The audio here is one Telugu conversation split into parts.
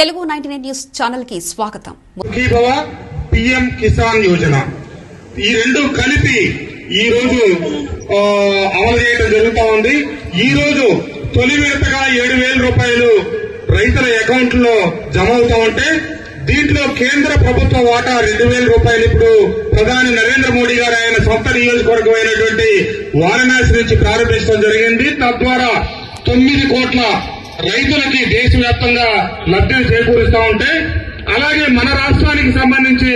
తెలుగు నైన్టీ నైన్ న్యూస్ ఛానల్కి స్వాగతం. సుఖీభవ పిఎం కిసాన్ యోజన. ఈ రెండు కలిపి ఈ రోజు అమలు చేయడం జరుగుతా ఉంది. ఈ రోజు తొలి విడతగా ఏడు వేల రూపాయలు రైతుల అకౌంట్లో జమ అవుతా ఉంటే దీంట్లో కేంద్ర ప్రభుత్వ వాటా రెండు వేల రూపాయలు ఇప్పుడు ప్రధాని నరేంద్ర మోడీ గారు ఆయన సొంత నియోజకవర్గం అయినటువంటి వారణాసి నుంచి ప్రారంభించడం జరిగింది. తద్వారా తొమ్మిది కోట్ల రైతులకి దేశవ్యాప్తంగా లబ్ధిని చేకూరుస్తా ఉంటే అలాగే మన రాష్ట్రానికి సంబంధించి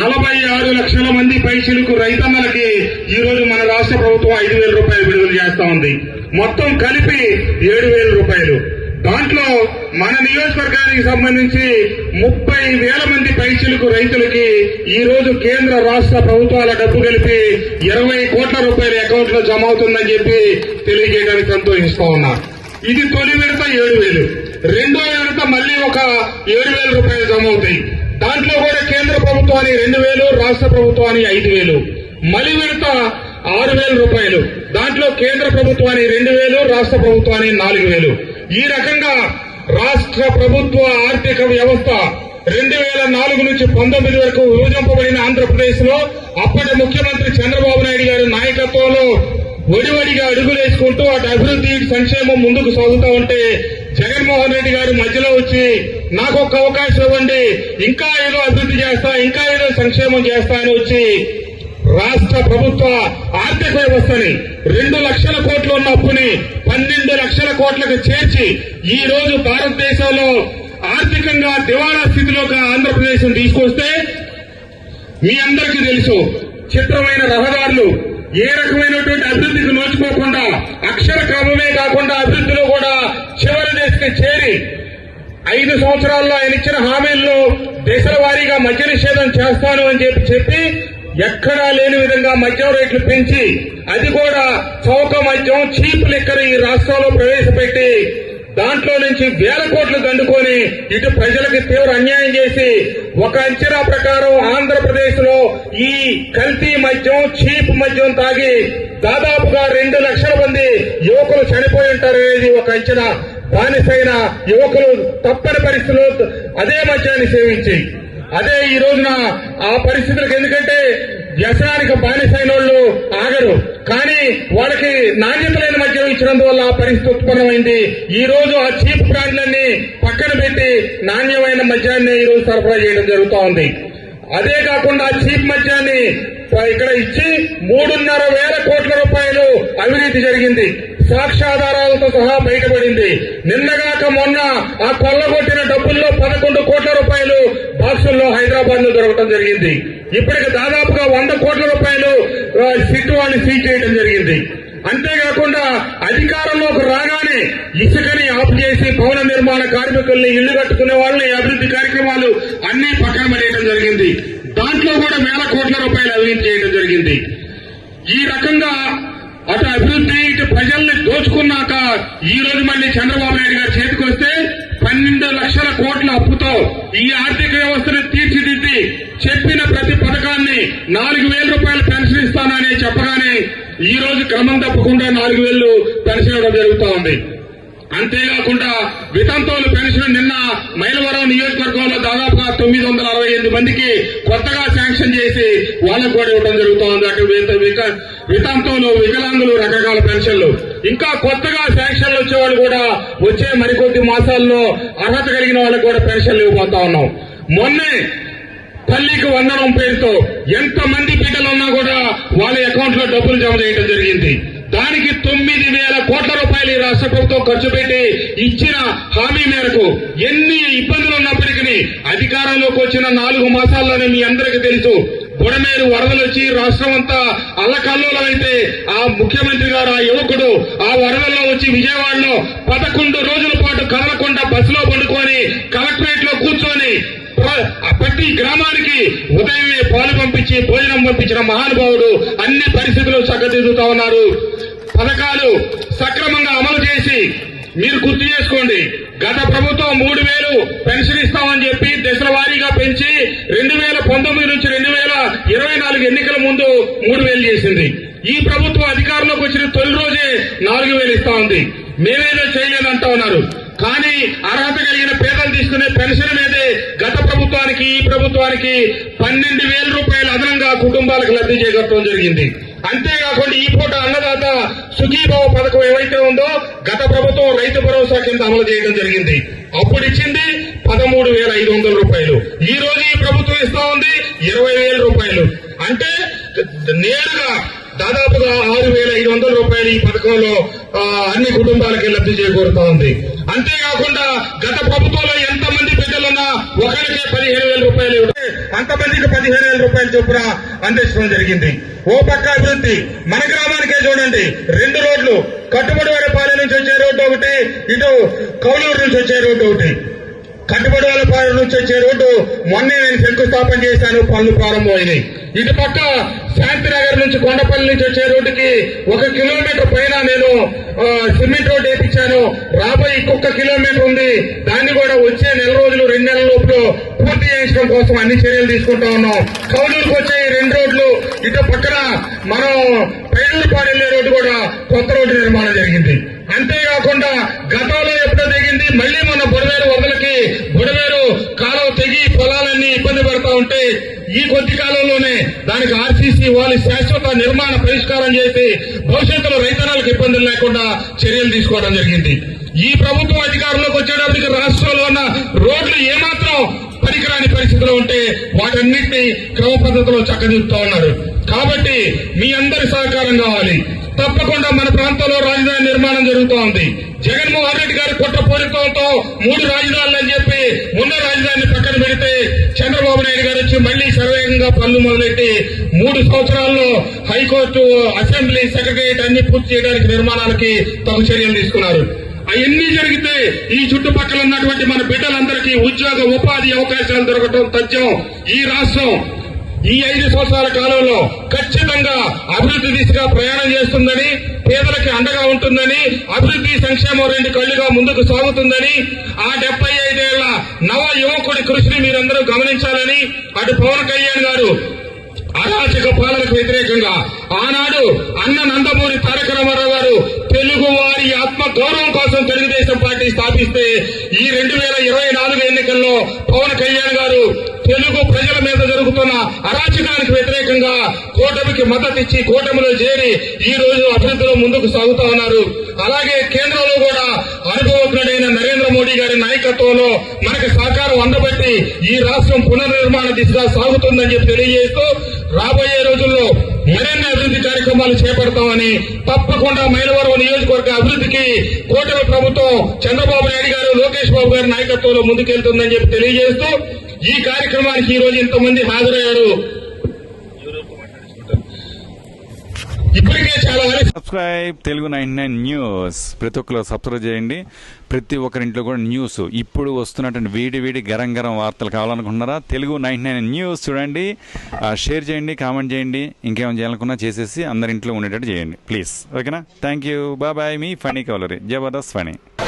నలభై ఆరు లక్షల మంది పైసలకు రైతన్నలకి ఈ రోజు మన రాష్ట్ర ప్రభుత్వం ఐదు వేల రూపాయలు విడుదల చేస్తా ఉంది. మొత్తం కలిపి ఏడు వేల రూపాయలు. దాంట్లో మన నియోజకవర్గానికి సంబంధించి ముప్పై వేల మంది పైసలకు రైతులకి ఈ రోజు కేంద్ర రాష్ట్ర ప్రభుత్వాల డబ్బు కలిపి ఇరవై కోట్ల రూపాయల అకౌంట్లో జమ అవుతుందని చెప్పి తెలియజేయడానికి సంతోషిస్తా ఉన్నా. ఇది తొలి విడత ఏడు వేలు. రెండో విడత మళ్ళీ ఒక ఏడు వేల రూపాయలు జమ అవుతాయి. దాంట్లో కూడా కేంద్ర ప్రభుత్వానికి రెండు వేలు రాష్ట్ర ప్రభుత్వానికి ఐదు వేలు. మలి విడత ఆరు వేల రూపాయలు. దాంట్లో కేంద్ర ప్రభుత్వానికి రెండు వేలు రాష్ట్ర ప్రభుత్వానికి నాలుగు వేలు. ఈ రకంగా రాష్ట్ర ప్రభుత్వ ఆర్థిక వ్యవస్థ రెండు వేల నాలుగు నుంచి పంతొమ్మిది వరకు విభజింపబడిన ఆంధ్రప్రదేశ్లో అప్పటి ముఖ్యమంత్రి చంద్రబాబు నాయుడు గారి నాయకత్వంలో ఒడివడిగా అడుగులేసుకుంటూ అటు అభివృద్ధి సంక్షేమం ముందుకు సాగుతూ ఉంటే జగన్మోహన్ రెడ్డి గారు మధ్యలో వచ్చి నాకు ఒక అవకాశం ఇవ్వండి ఇంకా ఏదో అభివృద్ధి చేస్తా ఇంకా ఏదో సంక్షేమం చేస్తా అని వచ్చి రాష్ట్ర ప్రభుత్వ ఆర్థిక వ్యవస్థని రెండు లక్షల కోట్లు ఉన్న అప్పుని పన్నెండు లక్షల కోట్లకు చేర్చి ఈ రోజు భారతదేశంలో ఆర్థికంగా దివాళా స్థితిలోకి ఆంధ్రప్రదేశ్ తీసుకొస్తే మీ అందరికీ తెలుసు చిత్రమైన రహదారులు ఏ రకమైనటువంటి అభివృద్ధికి నోచుకోకుండా అక్షర క్రమమే కాకుండా అభివృద్ధిలో కూడా చివరి దశకి చేరి ఐదు సంవత్సరాల్లో ఆయన ఇచ్చిన హామీల్లో దశల వారీగా మద్య నిషేధం చేస్తాను అని చెప్పి చెప్పి ఎక్కడా లేని విధంగా మద్యం రేట్లు పెంచి అది కూడా చౌక మద్యం చీప్ లిక్కర్ ఈ రాష్ట్రంలో ప్రవేశపెట్టి దాంట్లో నుంచి వేల కోట్లు దండుకొని ఇటు ప్రజలకు తీవ్ర అన్యాయం చేసి ఒక అంచనా ప్రకారం ఆంధ్రప్రదేశ్లో ఈ కల్తీ మద్యం చీప్ మద్యం తాగి దాదాపుగా రెండు లక్షల మంది యువకులు చనిపోయి ఉంటారనేది ఒక అంచనా. బానిసైన యువకులు తప్పని పరిస్థితుల్లో అదే మద్యాన్ని సేవించి. అదే ఈ రోజున ఆ పరిస్థితులకు ఎందుకంటే వ్యసనానికి బానిసైన వాళ్ళు ఆగరు. కానీ వాళ్ళకి నాణ్యత లేని మద్యం ఇచ్చినందువల్ల ఆ పరిస్థితి ఉత్పన్నమైంది. ఈ రోజు ఆ చీప్ బ్రాండ్లన్నీ పక్కన పెట్టి నాణ్యమైన మద్యాన్ని ఈ రోజు సరఫరా చేయడం జరుగుతూ ఉంది అదే కాకుండా ఆ చీప్ మద్యాన్ని ఇక్కడ ఇచ్చి మూడున్నర వేల కోట్ల రూపాయలు అవినీతి జరిగింది. సాక్ష్యాధారాలతో సహా బయటపడింది. నిన్నగాక మొన్న ఆ కొల్లగొట్టిన డబ్బుల్లో పదకొండు కోట్ల రూపాయలు బాక్సుల్లో హైదరాబాద్లో దొరకడం జరిగింది. ఇప్పటికి దాదాపుగా వంద కోట్ల రూపాయలు సిట్ వాడిని సీజ్ చేయడం జరిగింది. అంతేకాకుండా అధికారంలోకి రాగానే ఇసుకని ఆపు చేసి భవన నిర్మాణ కార్మికుల్ని ఇల్లు కట్టుకునే వాళ్ళని అభివృద్ధి కార్యక్రమాలు అన్ని పక్కన పడేయడం జరిగింది. దాంట్లో కూడా వేల కోట్ల రూపాయలు అవినీతి చేయడం జరిగింది. ఈ రకంగా అటు అభివృద్ధి ఇటు ప్రజల్ని దోచుకున్నాక ఈ రోజు మళ్ళీ చంద్రబాబు నాయుడు గారు చేతికి వస్తే పన్నెండు లక్షల కోట్ల అప్పుతో ఈ ఆర్థిక వ్యవస్థను తీర్చిదిద్ది చెప్పిన నాలుగు వేల రూపాయలు పెన్షన్ ఇస్తానని చెప్పగానే ఈ రోజు క్రమం తప్పకుండా నాలుగు వేలు పెన్షన్ ఇవ్వడం జరుగుతూ ఉంది. అంతేకాకుండా వితంతువుల పెన్షన్ నిన్న మైలవరం నియోజకవర్గంలో దాదాపుగా తొమ్మిది వందల అరవై ఎనిమిది మందికి కొత్తగా శాంక్షన్ చేసి వాళ్ళకు కూడా ఇవ్వడం జరుగుతోంది అటు వితంతువులు వికలాంగులు రకరకాల పెన్షన్లు. ఇంకా కొత్తగా శాంక్షన్లు వచ్చేవాళ్ళు కూడా వచ్చే మరికొద్ది మాసాల్లో అర్హత కలిగిన వాళ్ళకు కూడా పెన్షన్లు ఇవ్వబోతా ఉన్నాం. మొన్నే తల్లికి వందనం పేరుతో ఎంత మంది బిడ్డలు ఉన్నా కూడా వాళ్ళ అకౌంట్లో డబ్బులు జమ చేయడం జరిగింది. దానికి తొమ్మిది వేల కోట్ల రూపాయలు ఈ రాష్ట్ర ప్రభుత్వం ఖర్చు పెట్టి ఇచ్చిన హామీ మేరకు ఎన్ని ఇబ్బందులు ఉన్నప్పటికీ అధికారంలోకి వచ్చిన నాలుగు మాసాల్లోనే మీ అందరికీ తెలుసు. బుడమేరు వరదలు వచ్చి రాష్ట్రం అంతా అల్లకల్లోలమైతే అయితే ఆ ముఖ్యమంత్రి గారు ఆ యువకుడు ఆ వరదల్లో వచ్చి విజయవాడలో పదకొండు రోజుల పాటు కదలకుండా బస్సులో పండుకొని కలెక్టరేట్లో కూర్చొని ప్రతి గ్రామానికి ఉదయమే పాలు పంపించి భోజనం పంపించిన మహానుభావుడు అన్ని పరిస్థితులు చక్కదిద్దుతా ఉన్నారు. పథకాలు సక్రమంగా అమలు చేసి మీరు గుర్తు చేసుకోండి. గత ప్రభుత్వం మూడు వేలు పెన్షన్ ఇస్తామని చెప్పి దశల వారీగా పెంచి రెండు వేల పంతొమ్మిది నుంచి రెండు వేల ఇరవై నాలుగు ఎన్నికల ముందు మూడు వేలు చేసింది. ఈ ప్రభుత్వం అధికారంలోకి వచ్చిన తొలి రోజే నాలుగు వేలు ఇస్తా ఉంది. మేమేదో చేయలేదంటా ఉన్నారు. కానీ అర్హత కలిగిన పేదలు తీసుకునే పెన్షన్ మీదే ప్రభుత్వానికి ఈ ప్రభుత్వానికి పన్నెండు వేల రూపాయలు అదనంగా కుటుంబాలకు లబ్ధి చేకూరడం జరిగింది. అంతేకాకుండా ఈ పూట అన్నదాత సుఖీభావ పథకం ఏవైతే ఉందో గత ప్రభుత్వం రైతు భరోసా కింద అమలు చేయడం జరిగింది. అప్పుడు ఇచ్చింది పదమూడు వేల ఐదు వందల రూపాయలు. ఈ రోజు ఈ ప్రభుత్వం ఇస్తా ఉంది ఇరవై వేల రూపాయలు. అంటే నేరుగా దాదాపుగా ఆరు వేల ఐదు వందల రూపాయలు ఈ పథకంలో అన్ని కుటుంబాలకి లబ్ధి చేకూరుతా ఉంది. అంతేకాకుండా గత ప్రభుత్వంలో ఎంత ఒకరికే పదిహేను వేల రూపాయలు అంతమందికి పదిహేను వేల రూపాయలు చొప్పున అందించడం జరిగింది. ఓ పక్క అభివృద్ధి మన గ్రామానికే చూడండి. రెండు రోడ్లు కట్టుబడి వారిపాలెం నుంచి వచ్చే రోడ్డు ఒకటి ఇటు కౌలూరు నుంచి వచ్చే రోడ్డు ఒకటి. కట్టుబడి పాలెం నుంచి వచ్చే రోడ్డు మొన్నే నేను శంకుస్థాపన చేశాను పనులు ప్రారంభమైనాయి. ఇటు పక్క శాంతినగర్ నుంచి కొండపల్లి నుంచి వచ్చే రోడ్డుకి ఒక కిలోమీటర్ పైన నేను సిమెంట్ రోడ్ వేయించాను రాబోయే ఇంకొక కిలోమీటర్ ఉంది. దాన్ని కూడా వచ్చే నెల రెండు నెలల పూర్తి చేయించడం కోసం అన్ని చర్యలు తీసుకుంటా ఉన్నాం. కౌలూరుకు వచ్చే రెండు రోడ్లు ఇటు పక్కన మనం పైనూరుపాడు వెళ్ళే రోడ్డు కూడా కొత్త రోడ్డు నిర్మాణం జరిగింది. అంతేకాకుండా గతంలో ఎప్పుడో తెగింది మళ్ళీ మన బుడవేరు వదలకి బుడవేరు కాలువ తెగి పొలాలన్నీ ఇబ్బంది పడతా ఉంటే ఈ కొద్ది కాలంలోనే దానికి ఆర్సీసీ వాళ్ళు శాశ్వత నిర్మాణ పరిష్కారం చేసి భవిష్యత్తులో రైతనాలకు ఇబ్బందులు లేకుండా చర్యలు తీసుకోవడం జరిగింది. ఈ ప్రభుత్వం అధికారంలోకి వచ్చేటప్పటికి రాష్ట్రంలో ఉన్న రోడ్లు ఏమాత్రం పనికిరాని పరిస్థితిలో ఉంటే వాటన్నిటిని క్రమ పద్ధతిలో చక్కదిద్దుతా ఉన్నారు. కాబట్టి మీ అందరి సహకారం కావాలి. తప్పకుండా మన ప్రాంతంలో రాజధాని నిర్మాణం జరుగుతూ ఉంది. జగన్మోహన్ రెడ్డి గారి కుట్ర పూరితంతో మూడు రాజధానులు అని చెప్పి ఉన్న రాజధానిని పక్కన పెడితే చంద్రబాబు నాయుడు గారు వచ్చి మళ్ళీ సర్వేగంగా పనులు మొదలెట్టి మూడు సంవత్సరాల్లో హైకోర్టు అసెంబ్లీ సెక్రటరియట్ అన్ని పూర్తి చేయడానికి నిర్మాణాలకి తగు చర్యలు తీసుకున్నారు. అవన్నీ జరిగితే ఈ చుట్టుపక్కల ఉన్నటువంటి మన బిడ్డలందరికీ ఉద్యోగ ఉపాధి అవకాశాలు దొరకటం తథ్యం ఈ రాష్ట్రం ఈ ఐదు సంవత్సరాల కాలంలో ఖచ్చితంగా అభివృద్ధి దిశగా ప్రయాణం చేస్తుందని పేదలకి అండగా ఉంటుందని అభివృద్ధి సంక్షేమం రెండు కళ్ళుగా ముందుకు సాగుతుందని ఆ డెబ్బై ఐదేళ్ళ నవ యువకుడి కృషిని మీరందరూ గమనించాలని అటు పవన్ కళ్యాణ్ గారు అరాచక పాలనకు వ్యతిరేకంగా ఆనాడు అన్న నందమూరి తారక రామారావు గారు తెలుగు వారి ఆత్మ గౌరవం కోసం తెలుగుదేశం పార్టీ స్థాపిస్తే ఈ రెండు వేల ఇరవై నాలుగు ఎన్నికల్లో పవన్ కళ్యాణ్ గారు తెలుగు ప్రజల మీద జరుగుతున్న అరాచకానికి వ్యతిరేకంగా కూటమికి మద్దతు ఇచ్చి కూటమిలో చేరి ఈ రోజు అభివృద్ధిలో ముందుకు సాగుతా ఉన్నారు. అలాగే కేంద్రంలో కూడా అనుభవజ్ఞుడైన నరేంద్ర మోడీ గారి నాయకత్వంలో మనకి సహకారం అందబట్టి ఈ రాష్ట్రం పునర్నిర్మాణ దిశగా సాగుతుందని చెప్పి తెలియజేస్తూ రాబోయే రోజుల్లో మరిన్ని అభివృద్ధి కార్యక్రమాలు చేపడతామని తప్పకుండా మైలవరం నియోజకవర్గ అభివృద్ధికి కూటమి ప్రభుత్వం చంద్రబాబు నాయుడు గారు లోకేష్ బాబు గారి నాయకత్వంలో ముందుకెళ్తుందని చెప్పి తెలియజేస్తూ ఈ కార్యక్రమానికి ఈ రోజు ఇంతమంది హాజరయ్యారు. ఇప్పటికే చాలా subscribe Telugu nine nine news. ప్రతి ఒక్కరు సబ్స్క్రైబ్ చేయండి. ప్రతి ఒక్కరింట్లో కూడా న్యూస్. ఇప్పుడు వస్తున్నటువంటి వేడి వేడి గరం గరం వార్తలు కావాలనుకుంటున్నారా? తెలుగు నైన్ నైన్ న్యూస్ చూడండి. షేర్ చేయండి కామెంట్ చేయండి. ఇంకేమైనా చేయాలనుకున్నా చేసేసి అందరి ఇంట్లో ఉండేటట్టు చేయండి. ప్లీజ్. ఓకేనా? థ్యాంక్ యూ బాయ్ మీ ఫనీ కవలరీ Jabardasth funny.